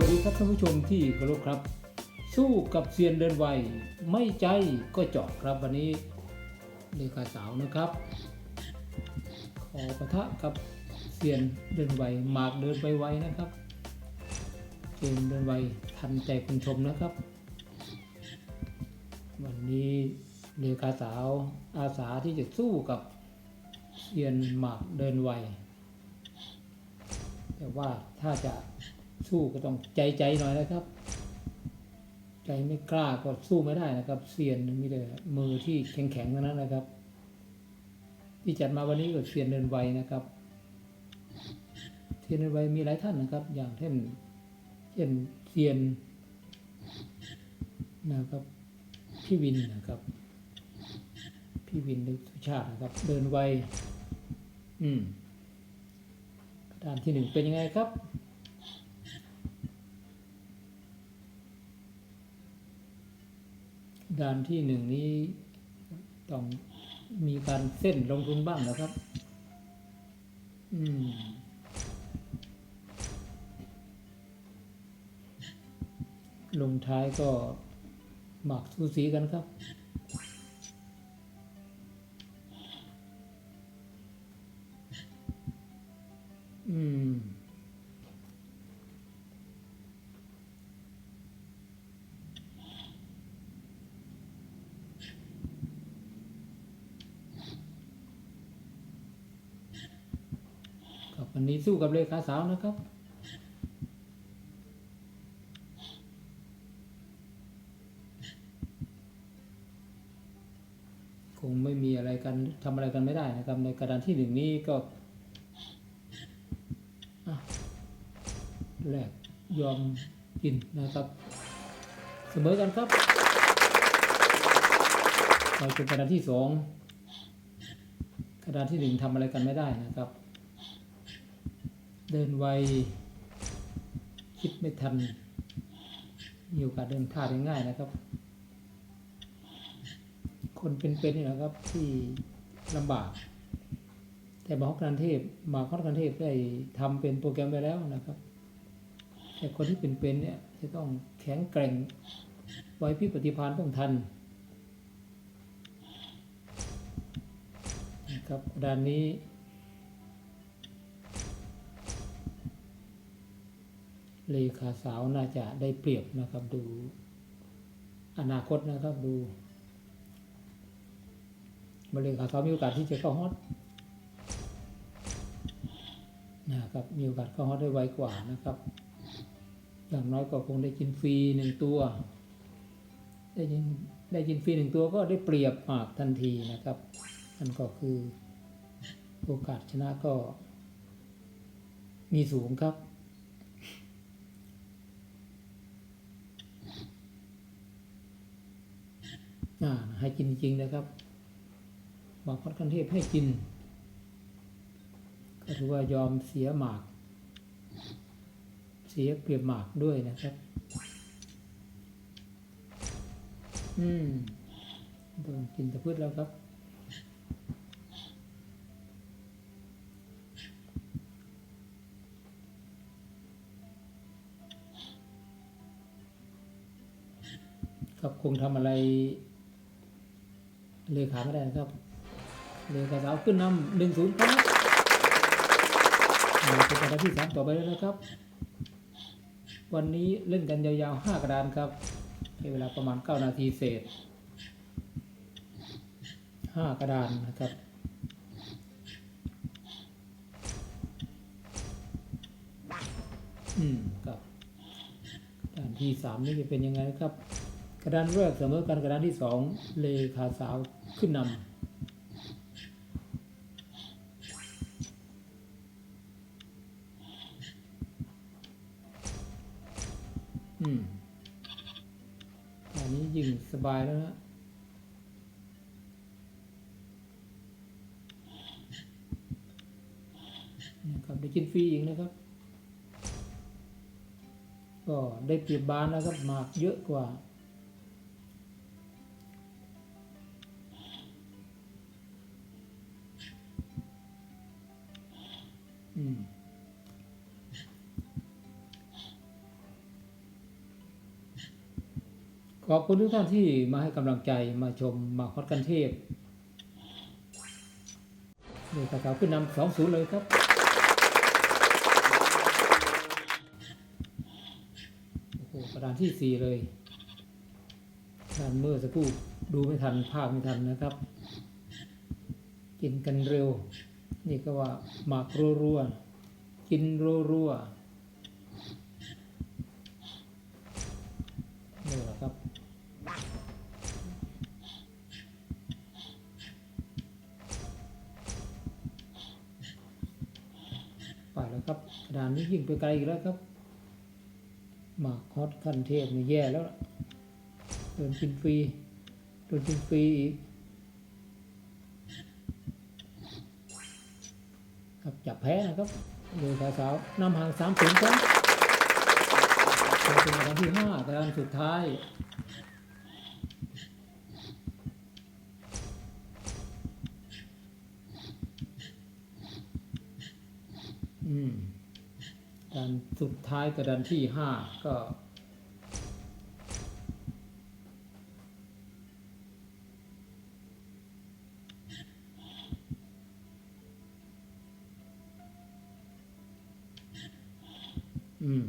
วัสดีครับท่านผู้ชมที่เคารพครับ สู้กับเซียนเดินไวไม่ใจก็จาะครับวันนี้เลขาสาวนะครับขอปะทะกับเซียนเดินไวหมากเดินไปไวนะครับเกมเดินไวทันใจคุณชมนะครับ วันนี้เลขาสาวอาสาที่จะสู้กับเซียนหมากเดินไวแต่ว่าถ้าจะ สู้ก็ต้องใจใจหน่อยนะครับ ใจไม่กล้าก็สู้ไม่ได้นะครับเซียนมีแต่มือที่แข็งแข็งๆทั้งนั้นนะครับ ที่จัดมาวันนี้ก็เซียนเดินไวนะครับเซียนเดินไวมีหลายท่านนะครับ อย่างเช่นเช่นเซียนนะครับพี่วินนะครับ พี่วินหรือสุชาตินะครับ เดินไวอืมด้านที่หนึ่งเป็นยังไงครับ ด้านที่หนึ่งนี้ต้องมีการเส้นลงทุนบ้างนะครับ อืม ลงท้ายก็หมักสูสีกันครับ นนี้สู้กับเลขาสาวนะครับ คงไม่มีอะไรกันทำอะไรกันไม่ได้นะครับ ในกระดานที่หนึ่งนี้ก็แรกยอมกินนะครับเสมอกันครับเราเป็นกระดานที่สองกระดานที่หนึ่งทำอะไรกันไม่ได้นะครับ เดินไว คิดไม่ทัน มีโอกาสเดินพลาดง่ายนะครับ คนเป็นๆนี่นะครับที่ลำบาก แต่มาฮอกกันเทพมาฮอกกันเทพได้ทำเป็นโปรแกรมไปแล้วนะครับ แต่คนที่เป็นๆเนี่ยจะต้องแข็งแกร่ง ไว้พิปฏิภาณต้องทันนะครับด้านนี้ เลขาสาวน่าจะได้เปรียบนะครับดูอนาคตนะครับดูมะเร็งขาสาวมีโอกาสที่จะเข้าฮอตนะครับมีโอกาสเข้าฮอตได้ไวกว่านะครับ อย่างน้อยก็คงได้กินฟรีหนึ่งตัว ได้ยินได้กินฟรีหนึ่งตัวก็ได้เปรียบมากทันทีนะครับนั่นก็คือโอกาสชนะก็มีสูงครับ อ่า ให้กินจริงนะครับ บางคนคันเทพให้กิน ก็ถือว่ายอมเสียหมาก เสียเปรียบหมากด้วยนะครับ อืมโดนกินตะพืชแล้วครับครับคงทำอะไร เลขาไม่ได้นะครับ เลขาสาวขึ้นนำหนึ่งศูนย์ครับเป็นกระดานที่สามต่อไปแล้วนะครับ วันนี้เล่นกันยาวๆห้ากระดานครับให้เวลาประมาณเก้านาทีเศษห้ากระดานนะครับอืมครับกระดานที่สามนี่จะเป็นยังไงนะครับ กระดานแรกเสมอกันกระดานที่สองเลขาสาว ขึ้นนำอืมอันนี้ยิงสบายแล้วนะนะครับได้กินฟรีอีกนะครับ ก็ได้เปรียบบานนะครับหมากเยอะกว่า ขอบคุณทุกท่านที่มาให้กำลังใจมาชมมาฮอตกันเทพนี่กระสาวขึ้นนำสองศูนย์เลยครับ โอ้โหประดานที่สี่เลยด้านเมื่อสักครู่ดูไม่ทันภาพไม่ทันนะครับ กินกันเร็ว นี่ก็ว่าหมากรัวๆกินรัวๆนี่แหละครับไปแล้วครับกระดานนี้ยิ่งไปไกลอีกแล้วครับหมากฮอตขั้นเทพนี่แย่แล้วล่ะโดนกินฟรีโดนกินฟรีอีก ครับจับแพ้นะครับโดยสาวสาวนำห่างสามศูนย์ครับเป็นครั้งที่ห้าแต่อันสุดท้ายอืมดันสุดท้ายกระดันที่ห้าก็ อืม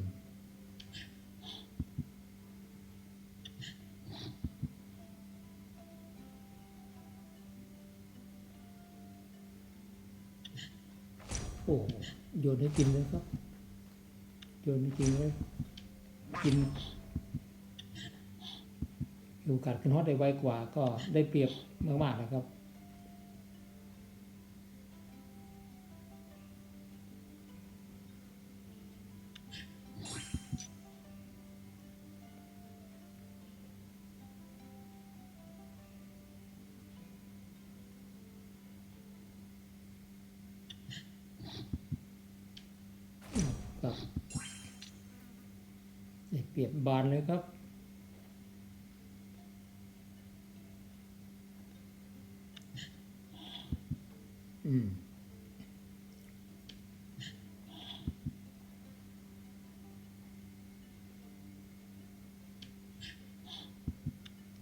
โอ้โหโยนให้กินเลยครับ โยนให้กินเลยกินโอกาสขึ้นฮอตได้ไวกว่าก็ได้เปรียบมากๆนะครับับเปรียบบานเลยครับ อืม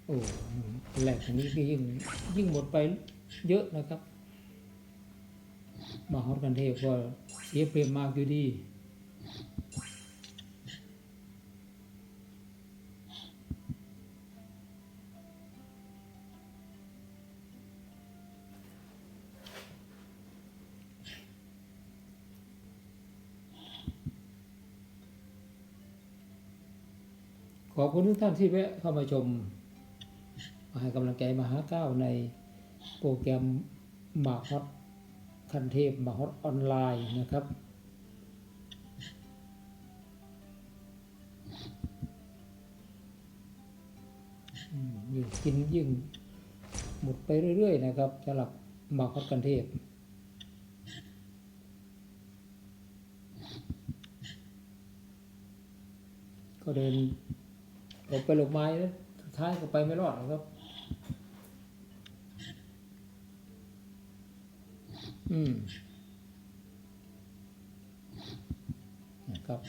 โอ้แหลกอันนี้ก็ยิ่งยิ่งหมดไปเยอะนะครับ มาฮอตกันเทพก็เสียเปรียบมากอยู่ดี ขอบคุณทุกท่านที่แวะเข้ามาชม มาให้กำลังใจมาหาก้าวในโปรแกรมหมาฮอตคันเทพหมาฮอตออนไลน์นะครับ ยิ่งกินยิ่งหมดไปเรื่อยๆ นะครับสำหรับหมาฮอตคันเทพก็เดิน หลบไปหลบมาแล้วสุดท้ายก็ไปไม่รอดหรอกครับ อืมนะครับ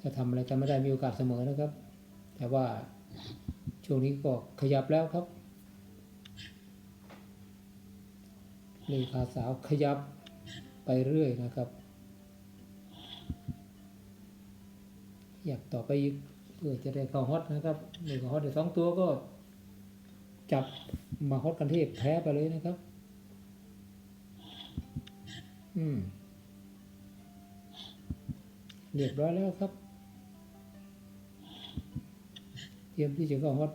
ถ้าทำอะไรกันไม่ได้มีโอกาสเสมอนะครับ แต่ว่าช่วงนี้ก็ขยับแล้วครับ เลขาสาวขยับไปเรื่อยนะครับ อยากต่อไปอีกเพื่อจะได้เข้าฮอตนะครับหนึ่งฮอตได้สองตัวก็ จับมาฮอตกันเทพแพ้ไปเลยนะครับ อืมเรียบร้อยแล้วครับ เตรียมที่จะเข้าฮอต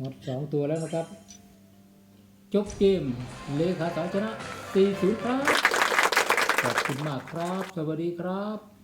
ฮอตสองตัวแล้วนะครับ จบเกม เลขาสาวชนะ 4-0 ครับ ขอบคุณมากครับ สวัสดีครับ